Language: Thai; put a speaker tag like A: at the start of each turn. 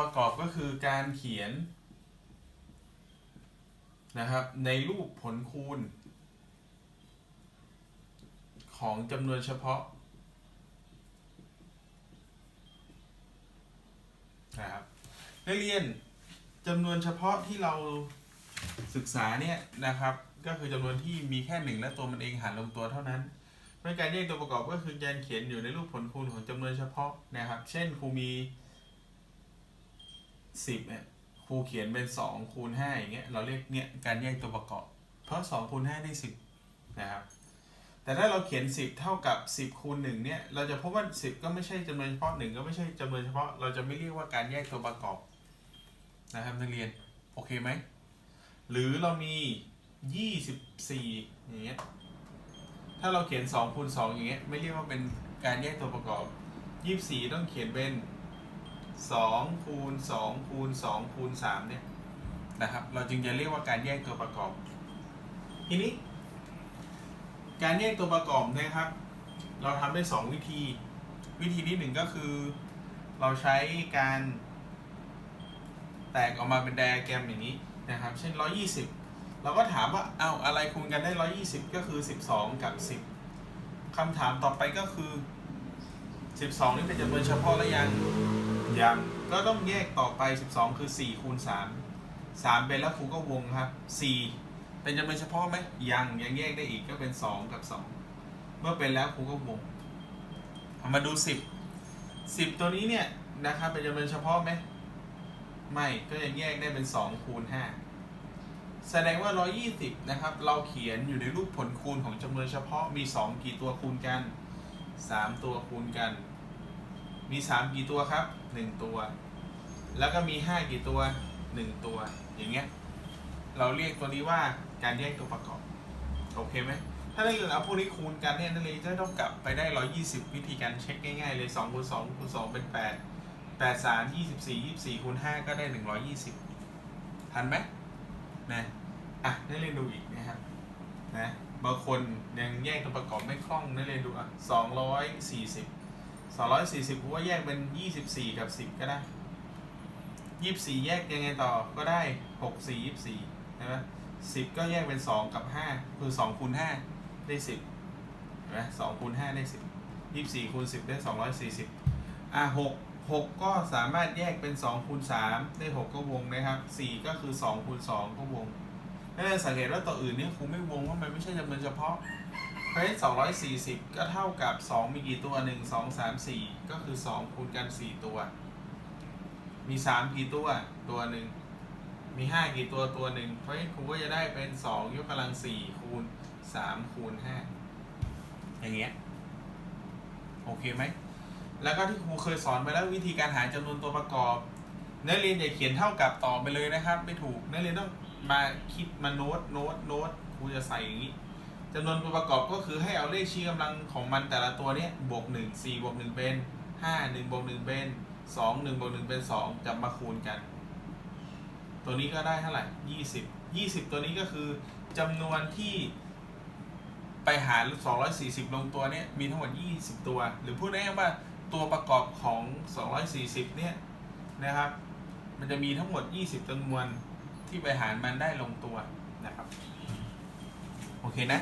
A: ประกอบก็คือการเขียนนะครับในรูปผลคูณ ของจำนวนเฉพาะนะครับนักเรียนจำนวนเฉพาะที่เราศึกษาเนี่ยนะครับ ก็คือจำนวนที่มีแค่หนึ่งและตัวมันเองหารลงตัวเท่านั้นเมื่อการแยกตัวประกอบก็คือการเขียนอยู่ในรูปผลคูณของจำนวนเฉพาะนะครับ เช่นครูมี สิบเนี่ยครูเขียนเป็นสองคูณห้าอย่างเงี้ยเราเรียกเนี่ยการแยกตัวประกอบ เพราะสองคูณห้าได้สิบนะครับแต่ถ้าเราเขียนสิบเท่ากับสิบคูณหนึ่งเนี่ย เราจะพบว่าสิบก็ไม่ใช่จำนวนเฉพาะหนึ่งก็ไม่ใช่จำนวนเฉพาะ เราจะไม่เรียกว่าการแยกตัวประกอบนะครับนักเรียน โอเคไหม หรือเรามียี่สิบสี่อย่างเงี้ย ถ้าเราเขียนสองคูณสองอย่างเงี้ยไม่เรียกว่าเป็นการแยกตัวประกอบยี่สิบสี่ต้องเขียนเป็น สองคูณสองคูณสองคูณสามเนี่ยนะครับ เราจึงจะเรียกว่าการแยกตัวประกอบ ทีนี้ การแยกตัวประกอบนะครับ เราทำได้สองวิธี วิธีที่หนึ่งก็คือ เราใช้การแตกออกมาเป็นไดอะแกรมอย่างนี้นะครับ เช่น 120 เราก็ถามว่าเอาอะไรคูณกันได้ 120 ก็คือ 12 กับ 10คำถามต่อไปก็คือ 12 นี่เป็นจำนวนเฉพาะแล้วยัง ยังก็ต้องแยกต่อไป 12 คือ 4 คูณ 3 3 เป็นแล้วครูก็วงครับ 4 เป็นจำนวนเฉพาะไหมยังยังแยกได้อีกก็เป็น 2 กับ 2 เมื่อเป็นแล้วครูก็วงเอามาดู 10 10 ตัวนี้เนี่ยนะครับเป็นจำนวนเฉพาะไหมไม่ก็ยังแยกได้เป็น 2 คูณ 5 แสดงว่า 120 นะครับ เราเขียนอยู่ในรูปผลคูณของจำนวนเฉพาะมี 2 กี่ตัวคูณกัน 3 ตัวคูณกัน มี 3 กี่ตัวครับ 1 ตัว แล้วก็มี 5 กี่ตัว 1 ตัว อย่างเงี้ย เราเรียกตัวนี้ว่าการแยกตัวประกอบ โอเคไหม ถ้าเรียนเอาพวกนี้คูณกันเนี่ยนักเรียนจะต้องกลับไปได้ 120 วิธีการเช็คง่ายๆเลย2คูณ2คูณ2เป็น 8 8 3 24 24คูณ5ก็ได้ 120 ทันไหมนะอะนักเรียนดูอีกนะครับนะบางคนยังแยกตัวประกอบไม่คล่องนักเรียนดูอะ240 240ผมว่าแยกเป็น24กับ10ก็ได้24แยกยังไงต่อก็ได้6 4 24ใช่ไหม10ก็แยกเป็น2กับ5คือ2คูณ5ได้10เห็นไหม2คูณ5ได้10 24คูณ10ได้240อะ6 6ก็สามารถแยกเป็น2คูณ3ได้6ก็วงนะครับ4ก็คือ2คูณ2ก็วงถ้าเราสังเกตว่าตัวอื่นนี่ครูไม่วงว่ามันไม่ใช่จำนวนเฉพาะ เพราะฉะนั้น240ก็เท่ากับ2มีกี่ตัว1 2 3 4ก็คือ2คูณกัน4ตัว มี3กี่ตัวตัวหนึ่งมี5กี่ตัวตัวหนึ่งเพราะฉะนั้นครูก็จะได้เป็น2ยกกำลัง4คูณ3คูณ5อย่างเงี้ยโอเคไหมแล้วก็ที่ครูเคยสอนไปแล้ววิธีการหาจำนวนตัวประกอบนักเรียนอย่าเขียนเท่ากับต่อไปเลยนะครับ ไม่ถูกนักเรียนต้องมาคิดมาโน้ตโน้ตโน้ตครูจะใส่อย่างนี้ จำนวนตัวประกอบก็คือให้เอาเลขชี้กำลังของมันแต่ละตัวเนี้ยบวกหนึ่งสี่บวกหนึ่งเป็นห้าหนึ่งบวกหนึ่งเป็นสองหนึ่งบวกหนึ่งเป็นสองจับมาคูณกัน ตัวนี้ก็ได้เท่าไหร่ยี่สิบยี่สิบตัวนี้ก็คือจำนวนที่ไปหารสองร้อยสี่สิบลงตัวเนี้ยมีทั้งหมดยี่สิบตัว หรือพูดง่ายๆว่าตัวประกอบของสองร้อยสี่สิบเนี่ยนะครับ มันจะมีทั้งหมดยี่สิบจำนวนที่ไปหารมันได้ลงตัวนะครับ โอเคนะ